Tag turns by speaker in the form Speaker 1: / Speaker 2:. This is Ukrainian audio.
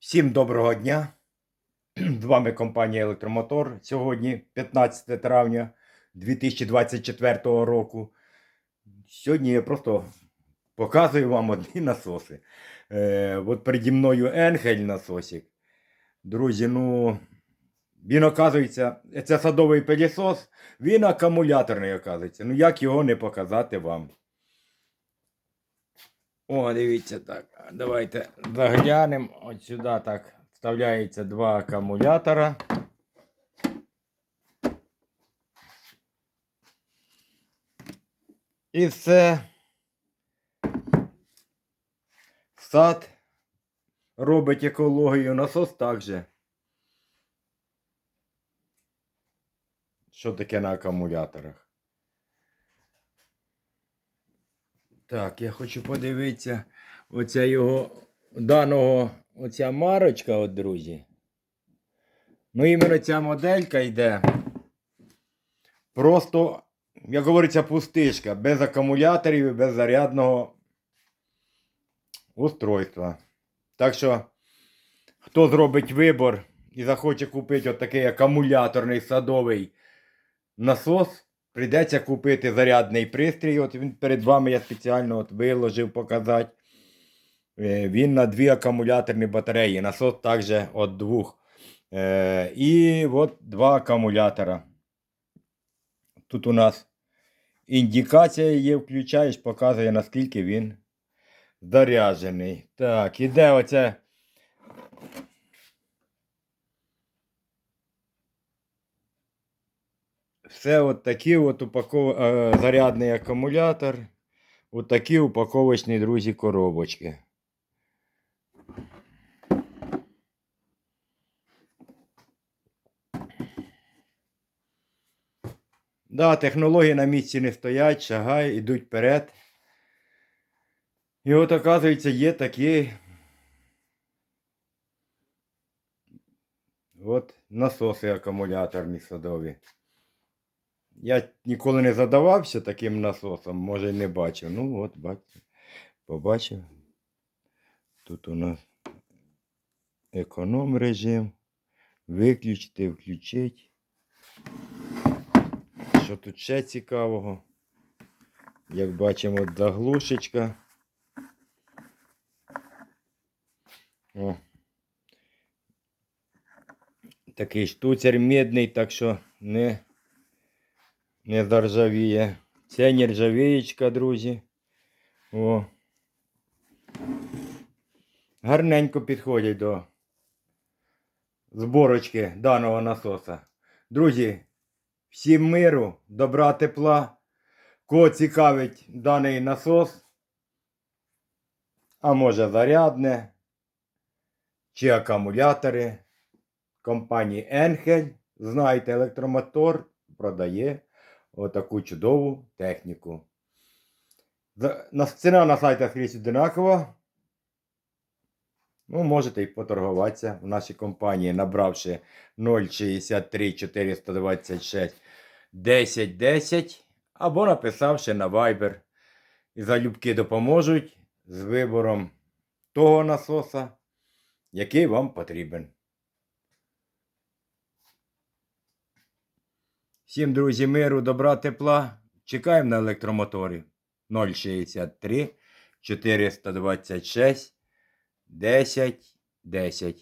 Speaker 1: Всім доброго дня! З вами компанія Електромотор. Сьогодні 15 травня 2024 року. Сьогодні я просто показую вам одні насоси. Е, от переді мною Енхель насосик. Друзі, ну він оказується, це садовий пилісос, він акумуляторний оказується. Ну як його не показати вам? О, дивіться так. Давайте заглянемо. От сюди так вставляється два акумулятора. І все. Сад робить екологію, насос також. Що таке на акумуляторах? Так, я хочу подивитися оця його даного, оця марочка, от, друзі. Ну, іменно ця моделька йде. Просто, як говориться, пустишка, без акумуляторів і без зарядного устройства. Так що, хто зробить вибор і захоче купити отакий акумуляторний садовий насос, прийдеться купити зарядний пристрій. От він перед вами я спеціально от виложив показати. Е, Він на дві акумуляторні батареї. Насос також від двох. Е, І от два акумулятора. Тут у нас індикація є, включаєш, показує наскільки він заряджений. Так, іде оце. Все от такі от упаков... е, зарядний акумулятор. От такі упаковочні, друзі, коробочки. Да, технології на місці не стоять, шагай, ідуть вперед. І от, оказується, є такі. От насоси акумуляторні садові. Я ніколи не задавався таким насосом, може й не бачив. Ну от, бачите, побачив. Тут у нас економ режим. Виключити, включити. Що тут ще цікавого? Як бачимо, заглушечка. О. Такий штуцер медний, так що не, не заржавіє. Це нержавієчка, друзі. О. Гарненько підходять до зборочки даного насоса. Друзі, всім миру, добра, тепла. Кого цікавить даний насос, а може зарядне, чи акумулятори компанії Енхель, знаєте, електромотор продає отаку чудову техніку. Ціна на сайтах скрізь одинакова. Ну, можете і поторгуватися в нашій компанії, набравши 063 426 10 10 або написавши на Viber. І залюбки допоможуть з вибором того насоса, який вам потрібен. Всім, друзі, миру, добра, тепла. Чекаємо на електромоторі 063 426 10 10.